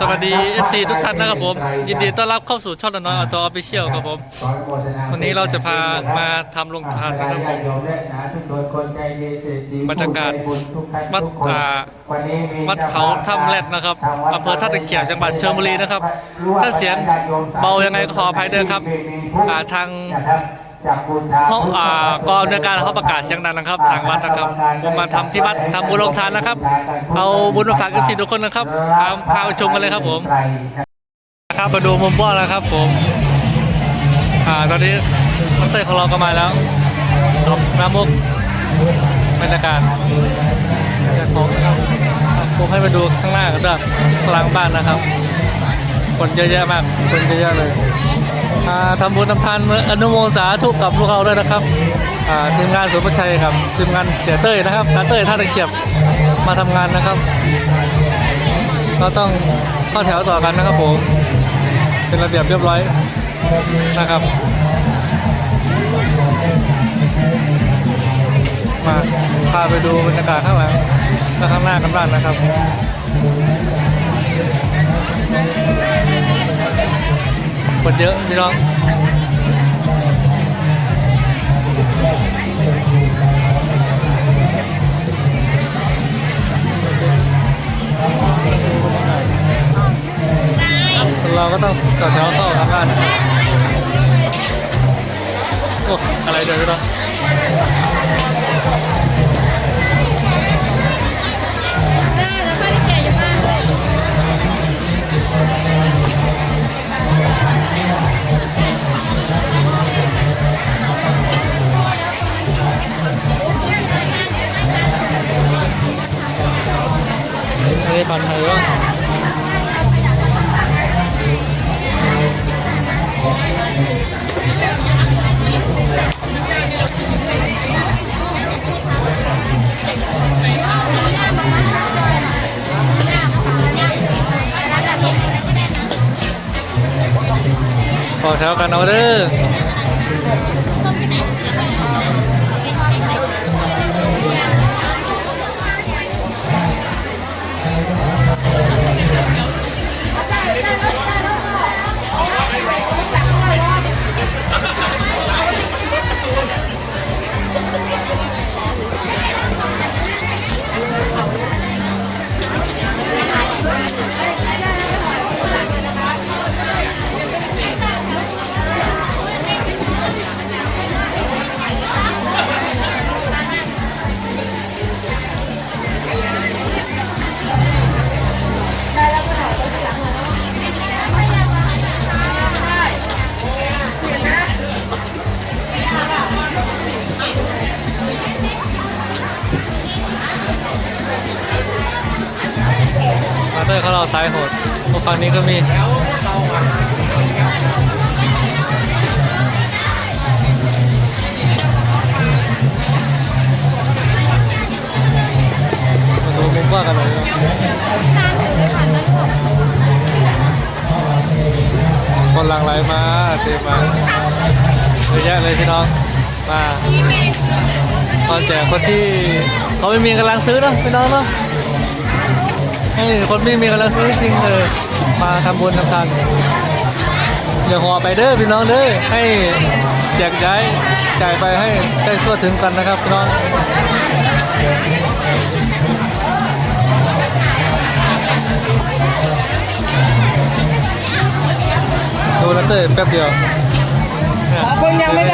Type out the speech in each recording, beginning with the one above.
สวัสดี FC ทุกท่านนะครับผม ยินดีต้อนรับเข้าสู่ช่องน้อยอจออฟฟิเชียลครับผม วันนี้เราจะพามาทำโรงทานนะครับผมบรรยากาศวัดอ่าวัดเขาถ้ำแรดนะครับอำเภอท่าตะเกียบจังหวัดชลบุรีนะครับ ถ้าเสียงเบายังไงก็ขออภัยด้วยครับอ่าทาง ห้องอ่ากองอนการเขาประกาศเสียงดังนะครับ ทางวัดนะครับผมมาทำที่วัดทำบุญโรงทานนะครับ เอาบุญมาฝากกันสิทุกคนนะครับพาพาไปชมกันเลยครับผมนะครับมาดูมุมบ้านแล้วครับผมอ่าตอนนี้นักเตะของเราก็มาแล้วครับน้ำมุกบรรยากาศอยากของนะครับผมให้มาดูข้างหน้ากันด้วยกลางบ้านนะครับ คนเยอะแยะมาก คนเยอะแยะเลย ทำบุญทำทานอนุโมสาธุกับพวกเราด้วยนะครับอ่าทีมงานสุภชัยครับทีมงานเสียเต้ยนะครับอาเต้ยท่าตะเกียบมาทำงานนะครับ ก็ต้องเข้าแถวต่อกันนะครับผมเป็นระเบียบเรียบร้อยนะครับ มาพาไปดูบรรยากาศข้างหลังและข้างหน้ากันบ้างนะครับ คนเยอะพี่น้องเราก็ต้องต่อแถวเข้าทำงานโอ้อะไรเดี๋ยวพี่น้อง ขอแถวกันเอาเด้อ ฝั่งนี้ก็มีมาดูมุมว่ากันเลยเนอะคนหลังไหลมาเต็มมาเยอะแยะเลยพี่น้องมาตอนแจกคนที่เขาไม่มีกำลังซื้อเนอะพี่น้องเนาะ ให้คนไม่มีกำลังซื้อจริงเออมาทำบุญทำทานอย่าห่อไปเด้อพี่น้องเด้อให้แจกย้ายจ่ายไปให้ได้ทั่วถึงกันนะครับพี่น้องดูนะเต้แป๊บเดียวเนี่ยขอคนยังไม่ได้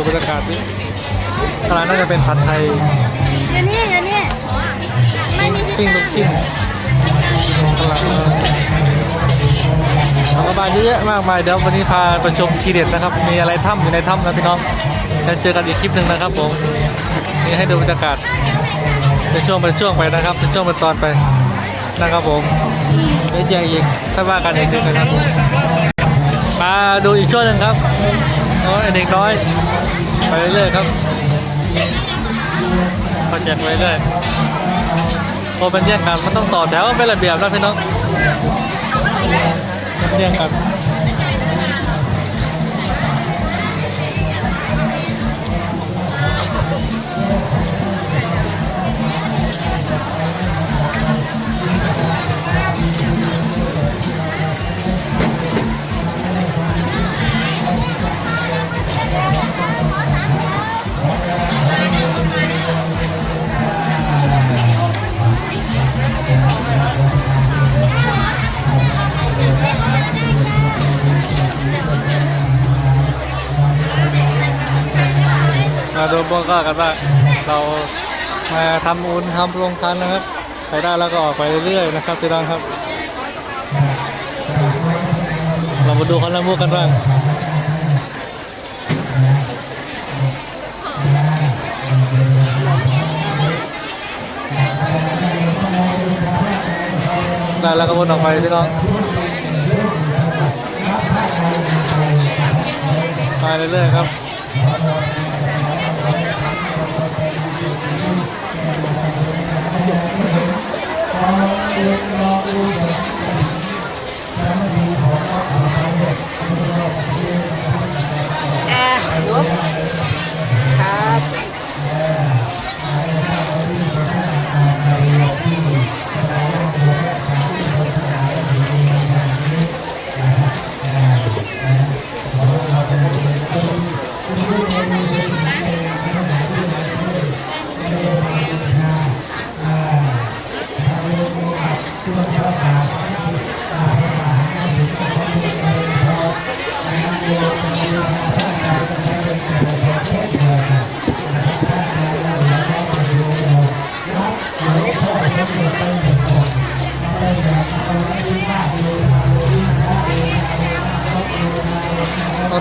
ดูบรรยากาศดิร้านน่าจะเป็นผัดไทยอยู่นี่อยู่นี่ไม่มีที่ปิ้งลูกชิ้นตลาดเอากระบาเยอะแยะมากมายเดี๋ยววันนี้พาไปชมทีเด็ดนะครับ มีอะไรถ้ำอยู่ในถ้ำนะพี่น้องจะเจอกันอีกคลิปหนึ่งนะครับผมนี่ให้ดูบรรยากาศเป็นช่วงเป็นช่วงไปนะครับเป็นช่วงเป็นตอนไปนะครับผมเดี๋ยวแจ้งอีกถ้าว่ากันอีกทีนะครับมาดูอีกช่วงหนึ่งครับ โอ้ยเด็กน้อย ไปเรื่อยๆครับเขาแจกไปเรื่อยโอเป็นแยกกันมันต้องต่อแถวเป็นระเบียบนะพี่น้องแยกกัน มาดูพวกก็กันว่าเรามาทำอุนทำโรงคันนะครับไปได้แล้วก็ออกไปเรื่อยๆนะครับพี่น้องครับ เรามาดูคนละมุกกันบ้างได้แล้วก็วนออกไปพี่น้องไปเรื่อยๆครับ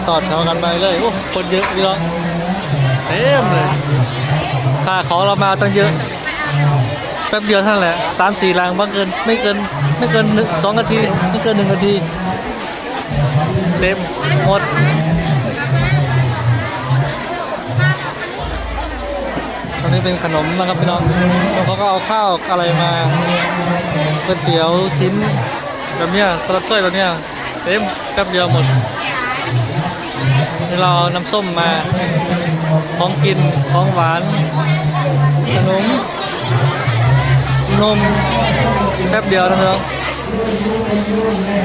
ต่อแถวกันไปเลยโอ้คนเยอะพี่น้องเต็มเลยค่าของเรามาตั้งเยอะแป๊บเดียวเท่านั้นแหละสามสี่ลังบ้างเกินไม่เกินไม่เกินหนึ่งสองนาทีไม่เกินหนึ่งนาทีเต็มหมดตอนนี้เป็นขนมนะครับพี่น้องแล้วเขาก็เอาข้าวอะไรมาก๋วยเตี๋ยวชิ้นแบบเนี้ยกระถ้วยแบบเนี้ยเต็มแป๊บเดียวหมด เราเอาน้ำส้มมาของกินของหวานขนมนมแป๊บเดียวนะครับ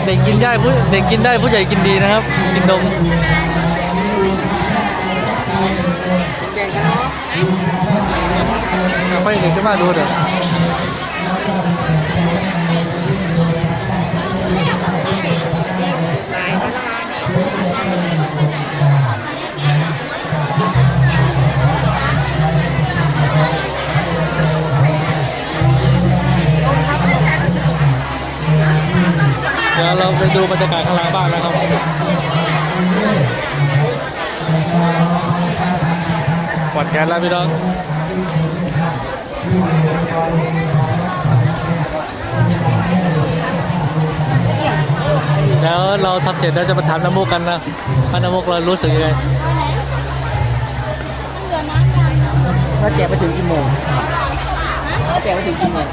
เด็กกินได้ผู้เด็กกินได้ผู้ใหญ่กินดีนะครับ กินนมแบ่งกันเนาะไม่เด็กจะมาดูเดี๋ย บรรยากาศข้างล่างบ้างนะครับหมดแกนแล้วพี่น้องแล้วเราทำเสร็จแล้วจะมาถามน้ำมุกกันนะว่าน้ำมุกเรารู้สึกยังไงว่าแจกไปถึงกี่โมงแจกไปถึงกี่โมง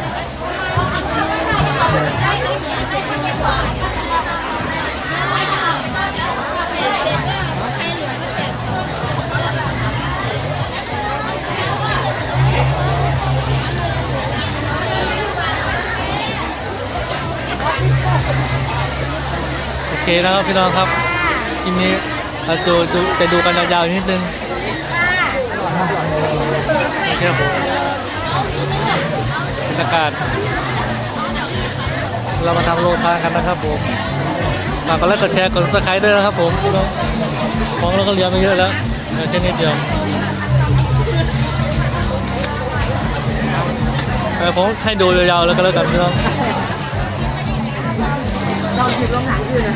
นะครับพี่น้องครับทีนี้เราจะดูจะดูกันยาวๆนิดนึงโอเคครับผมบรรยากาศเรามาทำโลทานกันนะครับผมฝากกดไลค์กดแชร์กดซับสไครต์ด้วยนะครับผมพี่น้องของเราก็เรียนมาเยอะแล้วเหลือแค่นิดเดียวแต่ผมให้ดูยาวๆแล้วก็แล้วกันพี่น้อง ลองผิดลองหนังอยู่นะ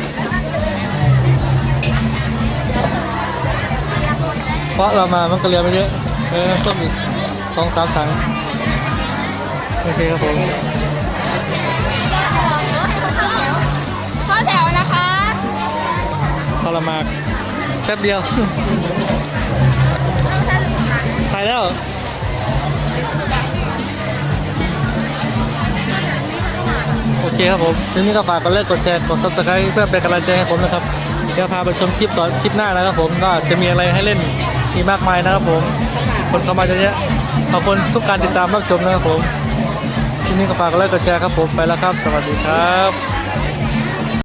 เพราะเรามามันก็เรียนมาเยอะเออต้มอีกสองสามถังโอเคครับผมเข้าแถวนะคะทรมานแป๊บเดียวใส่แล้ว เคครับผมทีนี้ก็ฝากกดไลค์กดแชร์กดซับสไครต์เพื่อเป็นกำลังใจให้ผมนะครับเดี๋ยวพาไปชมคลิปต่อคลิปหน้านะครับผมก็จะมีอะไรให้เล่นมีมากมายนะครับผม คนเข้ามาเยอะแยะขอบคุณทุกการติดตามรับชมนะครับผมทีนี้ก็ฝากกดไลค์กดแชร์ครับผมไปแล้วครับ สวัสดีครับ